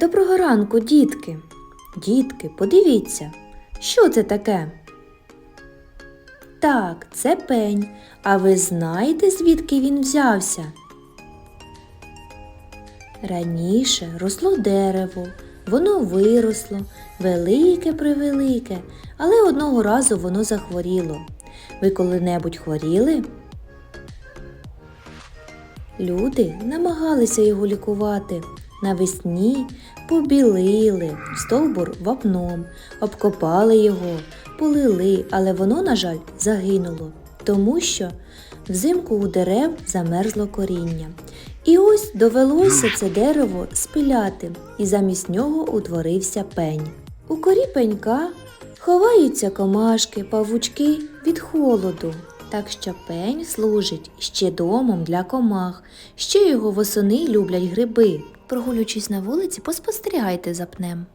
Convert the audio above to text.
Доброго ранку, дітки. Дітки, подивіться, що це таке? Так, це пень. А ви знаєте, звідки він взявся? Раніше росло дерево, воно виросло, велике превелике, але одного разу воно захворіло. Ви коли-небудь хворіли? Люди намагалися його лікувати. Навесні побілили стовбур вапном, обкопали його, полили, але воно, на жаль, загинуло, тому що взимку у дерев замерзло коріння. І ось довелося це дерево спиляти, і замість нього утворився пень. У корі пенька ховаються комашки, павучки від холоду. Так що пень служить ще домом для комах, ще його восени люблять гриби. Прогулюючись на вулиці, поспостерігайте за пнем.